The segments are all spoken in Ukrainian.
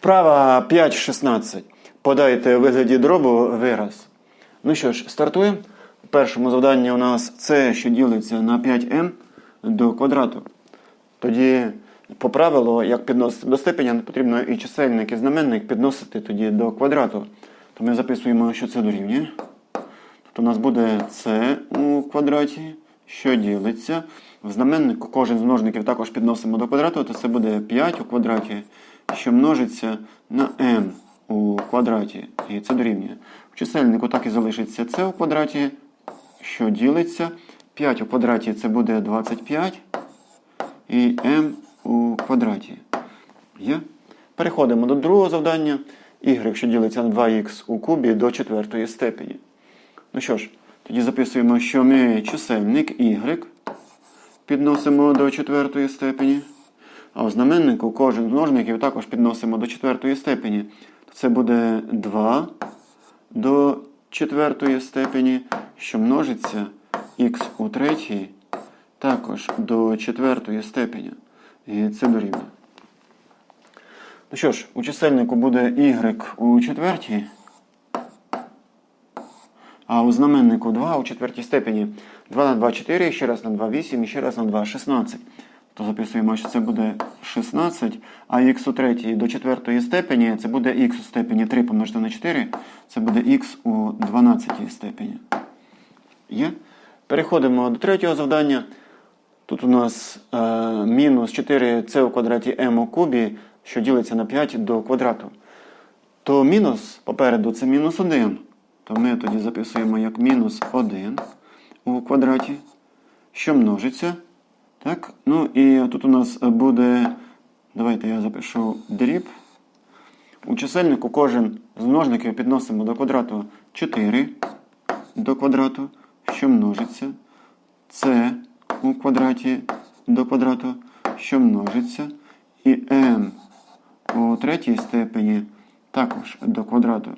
Вправа 5.16. Подайте у вигляді дробу вираз. Ну що ж, стартуємо. В першому завданні у нас це, що ділиться на 5m до квадрату. Тоді, по правилу, як підносити до степеня, потрібно і чисельник, і знаменник підносити тоді до квадрату. То ми записуємо, що це дорівнює. Тобто у нас буде c у квадраті, що ділиться. В знаменнику кожен з множників також підносимо до квадрату, то це буде 5 у квадраті, що множиться на m у квадраті. І це дорівнює. В чисельнику так і залишиться c у квадраті, що ділиться. 5 у квадраті це буде 25 і m у квадраті. Є? Переходимо до другого завдання. y, що ділиться на 2х у кубі до четвертої степені. Ну що ж, тоді записуємо, що ми чисельник y підносимо до четвертої степені. А у знаменнику кожен з множників також підносимо до четвертої степені. Це буде 2 до четвертої степені, що множиться х у третій також до четвертої степені. І це дорівнює. Ну що ж, у чисельнику буде y у четвертій. А у знаменнику 2 у четвертій степені 2 на 2 4, ще раз на 2 8 і ще раз на 2 16. То записуємо, що це буде 16, а х у третій до четвертої степені це буде х у степені 3 помножити на 4, це буде х у 12 степені. Є? Переходимо до третього завдання. Тут у нас е, мінус 4c у квадраті m у кубі, що ділиться на 5 до квадрату. То мінус попереду це мінус 1. То ми тоді записуємо як мінус 1 у квадраті, що множиться. Так? Ну і тут у нас буде, давайте я запишу дріб. У чисельнику кожен з множників підносимо до квадрату 4 до квадрату, що множиться. Це у квадраті до квадрату, що множиться. І m у третій степені також до квадрату.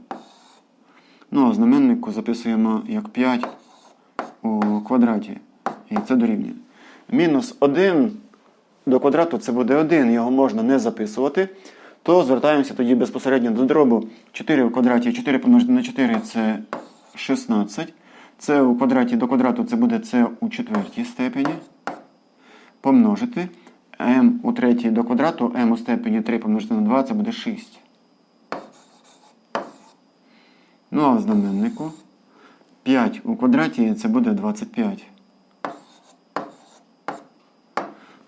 Ну, а в знаменнику записуємо як 5 у квадраті. І це дорівнює. Мінус 1 до квадрату це буде 1, його можна не записувати. То звертаємося тоді безпосередньо до дробу 4 у квадраті. 4 помножити на 4 це 16. Це у квадраті до квадрату це буде це у четвертій степені. Помножити. m у третій до квадрату, m у степені 3 помножити на 2 це буде 6. Ну а в знаменнику 5 у квадраті це буде 25.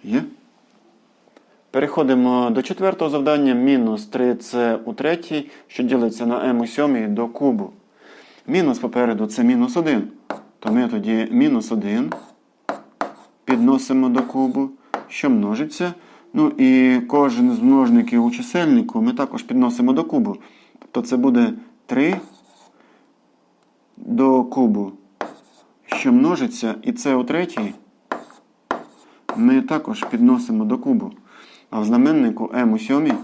Є? Переходимо до четвертого завдання. Мінус 3c у третій, що ділиться на m у сьомій до кубу. Мінус попереду це мінус 1. То ми тоді мінус 1 підносимо до кубу, що множиться. Ну і кожен з множників у чисельнику ми також підносимо до кубу. Тобто це буде 3 до кубу, що множиться, і це у третій ми також підносимо до кубу. А в знаменнику m у сьомій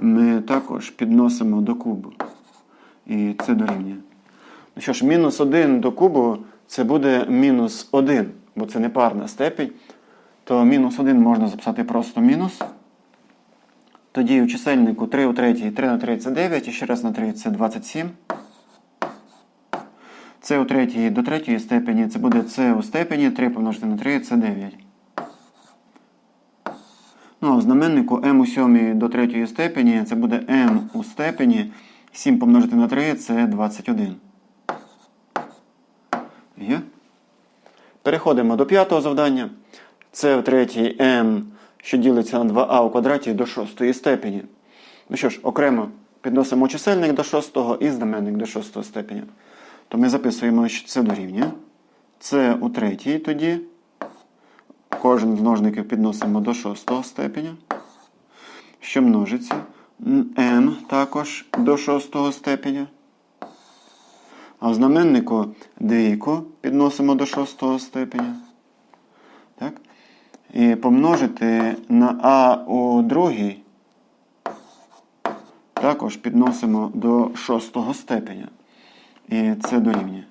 ми також підносимо до кубу. І це дорівнює. Ну що ж, мінус 1 до кубу це буде мінус 1, бо це не парна степень. То мінус 1 можна записати просто мінус. Тоді у чисельнику 3 у третій, 3 на 3 це 9, і ще раз на 3 це 27. Це у третій до третьої степені це буде С у степені, 3 помножити на 3 це 9. Ну, в знаменнику m у сьомій до третьої степені це буде m у степені. 7 помножити на 3 це 21. Є? Переходимо до п'ятого завдання. Це в третій m, що ділиться на 2а у квадраті до шостої степені. Ну що ж, окремо підносимо чисельник до шостого і знаменник до шостого степені. То ми записуємо, що це дорівнює. Це у третій тоді. Кожен з множників підносимо до шостого степеня. Що множиться. m також до шостого степеня. А в знаменнику двійку підносимо до шостого степеня. Так? І помножити на а у другій також підносимо до шостого степеня. І це дорівнює.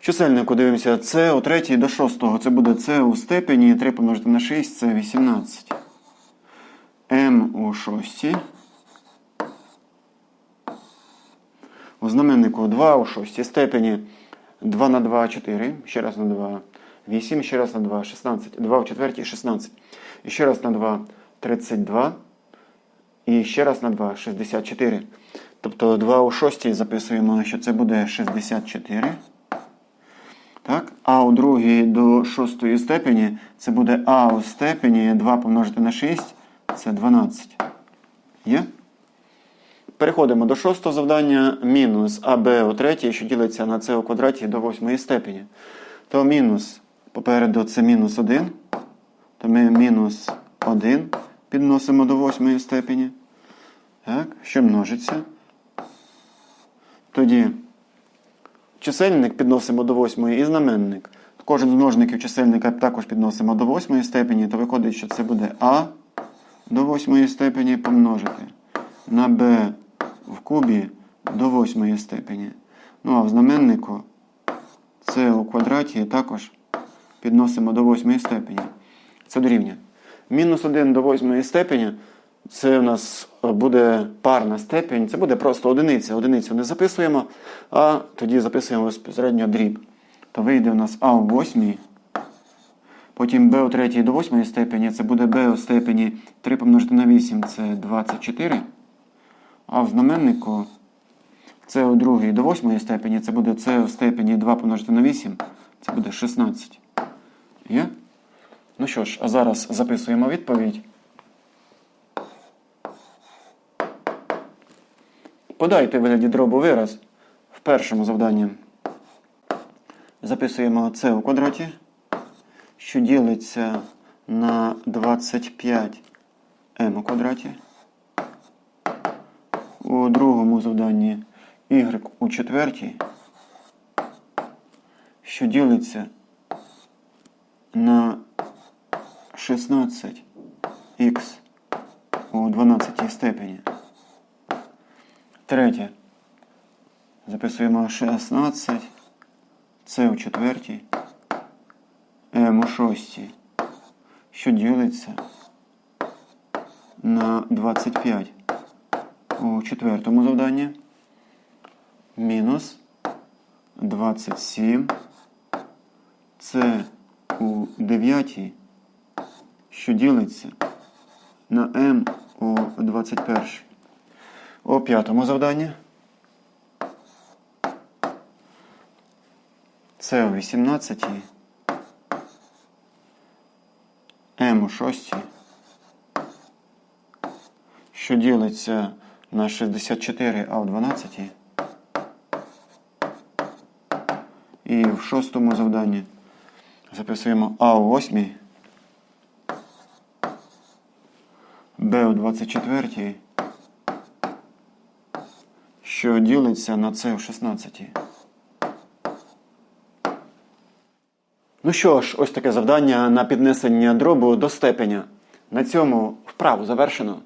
Чисельнику дивимося С у третій до шостого. Це буде С у степені. 3 помножити на 6 це 18. М у шостій. У знаменнику 2 у шостій степені 2 на 2 4, ще раз на 2 8, ще раз на 2 16, 2 у четвертій 16. І ще раз на 2 32. І ще раз на 2 64. Тобто 2 у шостій записуємо, що це буде 64. Так? А у другій до шостої степені це буде А у степені 2 помножити на 6 це 12. Є? Переходимо до шостого завдання. Мінус АБ у третій, що ділиться на С у квадраті до восьмої степені. То мінус попереду це мінус 1. То ми мінус 1 підносимо до восьмої степені. Так, що множиться. Тоді чисельник підносимо до восьмої і знаменник. Кожен з множників чисельника також підносимо до восьмої степені, то виходить, що це буде А до восьмої степені помножити на Б в кубі до восьмої степені. Ну а в знаменнику С у квадраті також підносимо до восьмої степені. Це дорівнює. Мінус 1 до восьмої степені це у нас буде парна степень, це буде просто одиниця. Одиницю не записуємо, а тоді записуємо безпосередньо дріб. То вийде у нас А у восьмій, потім Б у третій до восьмої степені, це буде Б у степені 3 помножити на 8 це 24. А в знаменнику С у другій до восьмої степені, це буде С у степені 2 помножити на 8, це буде 16. Є? Ну що ж, а зараз записуємо відповідь. Подайте в вигляді дробу вираз в першому завданні. Записуємо це у квадраті, що ділиться на 25 m у квадраті. У другому завданні y у четвертій, що ділиться на 16х у 12 степені. Третє. Записуємо 16. Це у четвертій. М у шостій. Що ділиться на 25 у четвертому завданні. Мінус 27. Це у дев'ятій. Що ділиться на М у 21. У п'ятому завданні. Це у 18. М у 6. Що ділиться на 64, а в 12. І в шостому завданні записуємо А у 8. Б у 24 що ділиться на це в 16. Ну що ж, ось таке завдання на піднесення дробу до степеня. На цьому вправу завершено.